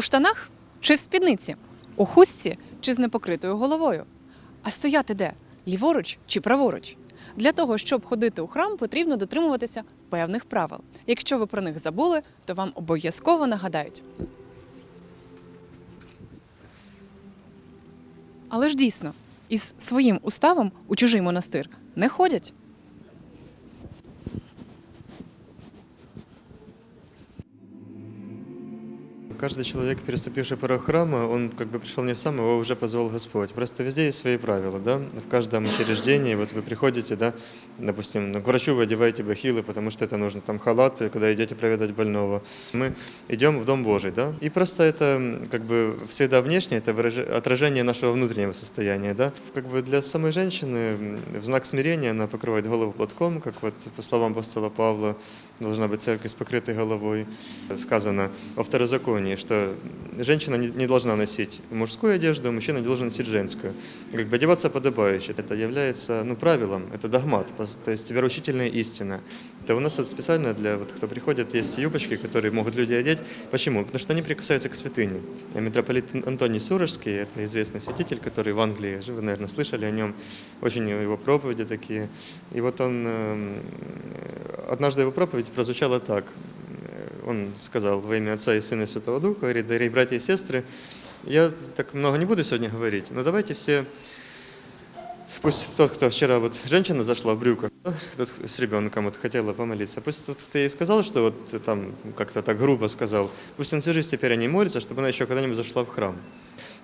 У штанах чи в спідниці? У хустці чи з непокритою головою? А стояти де? Ліворуч чи праворуч? Для того, щоб ходити у храм, потрібно дотримуватися певних правил. Якщо ви про них забули, то вам обов'язково нагадають. Але ж дійсно, із своїм уставом у чужий монастир не ходять. Каждый человек, переступивший порог храма, он как бы пришел не сам, его уже позвал Господь. Просто везде есть свои правила, да? В каждом учреждении, вот вы приходите, да, допустим, ну, к врачу вы одеваете бахилы, потому что это нужно, там халат, когда идете проведать больного. Мы идем в Дом Божий, да? И просто это как бы всегда внешне, это отражение нашего внутреннего состояния, да? Как бы для самой женщины в знак смирения она покрывает голову платком, как вот по словам апостола Павла, должна быть церковь с покрытой головой. Сказано о второзаконии, что женщина не должна носить мужскую одежду, мужчина не должен носить женскую. Как бы одеваться подобающе. Это является ну, правилом, это догмат, пос- то есть вероучительная истина. Это у нас вот специально для вот, кто приходит, есть юбочки, которые могут люди одеть. Почему? Потому что они прикасаются к святыне. А Митрополит Антоний Сурожский, это известный святитель, который в Англии, вы, наверное, слышали о нем, очень его проповеди такие. И вот он, эм, однажды его проповедь прозвучала так. Э, Он сказал во имя Отца и Сына и Святого Духа, говорит, дорогие братья и сестры, я так много не буду сегодня говорить, но давайте все Пусть тот, кто вчера вот женщина зашла в брюках, тот с ребенком вот хотела помолиться, пусть тот, кто ей сказал, что вот там как-то так грубо сказал, пусть он всю жизнь теперь о ней молится, чтобы она еще когда-нибудь зашла в храм.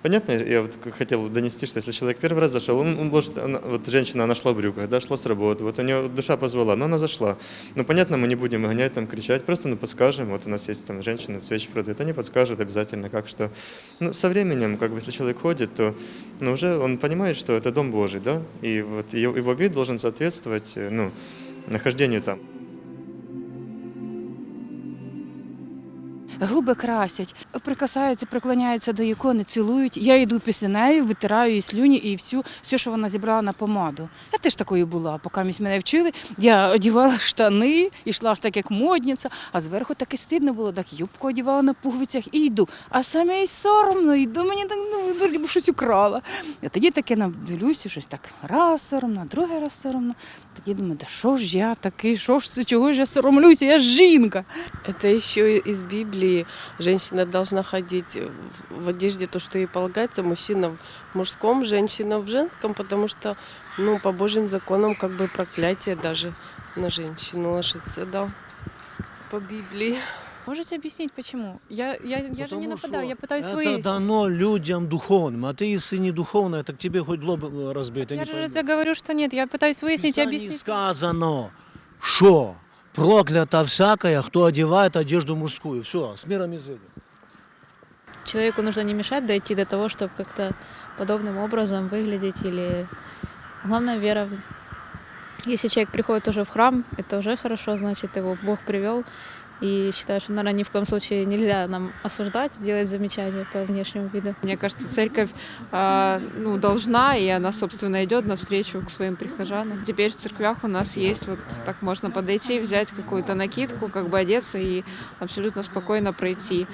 Понятно, я вот хотел донести, что если человек первый раз зашел, он, он может, она- вот женщина, она шла в брюках, да, шла с работы, вот у нее душа позвала, но она зашла. Ну, понятно, мы не будем гонять, там, кричать, просто, ну, подскажем, вот у нас есть там женщины, свечи продают, они подскажут обязательно, как что. Ну, со временем, как бы, если человек ходит, то, ну, уже он понимает, что это Дом Божий, да, и вот его, его вид должен соответствовать, э, ну, нахождению там. Губи красять, прикасаються, приклоняються до ікони, цілують. Я йду після неї, витираю її слюні і всю, все, що вона зібрала на помаду. Я теж такою була, поки мене вчили. Я одягала штани, йшла ж так, як модниця, а зверху таки стидно було, так юбку одягала на пуговицях і йду. А саме й соромно, йду, мені так ну, щось украла. І тоді таке дивлюся, щось так раз соромно, другий раз соромно. Тоді думаю, да що ж я такий, що ж це, чого ж я соромлюся, я жінка. Это еще и из Библии. Женщина должна ходить в- одежде, то, что ей полагается, мужчина в мужском, женщина в женском, потому что, ну, по Божьим законам, как бы проклятие даже на женщину ложится, да, по Библии. Можете объяснить, почему? Я, я, я же не нападаю, я пытаюсь Это выяснить. дано людям духовным, а ты, если не духовное, так тебе хоть лоб э, разбить. ты Я не же разве говорю, что нет? Я пытаюсь выяснить и объяснить. сказано, что проклята всякая, кто одевает одежду мужскую. Все, с миром и зелью. Человеку нужно не мешать дойти до того, чтобы как-то подобным образом выглядеть или... Главное, вера. Если человек приходит уже в храм, это уже хорошо, значит, его Бог привел. И считаю, что, наверное, ни в коем случае нельзя нам осуждать, делать замечания по внешнему виду. Мне кажется, церковь а, ну, должна, и она, собственно, идет навстречу к своим прихожанам. Теперь в церквях у нас есть вот так можно подойти, взять какую-то накидку, как бы одеться и абсолютно спокойно пройти.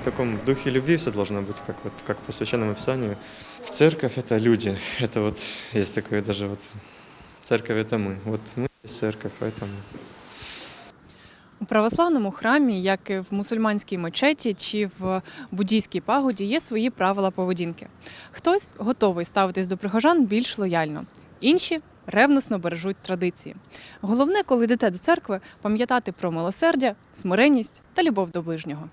В таком духе любви все должно быть, как, вот, как по Священному Писанию. Церковь – это люди. Это вот есть такое даже вот... Церковь – это мы. Вот мы есть церковь, поэтому... У православному храмі, як і в мусульманській мечеті чи в буддійській пагоді, є свої правила поведінки. Хтось готовий ставитись до прихожан більш лояльно, інші ревносно бережуть традиції. Головне, коли йдете до церкви, пам'ятати про милосердя, смиренність та любов до ближнього.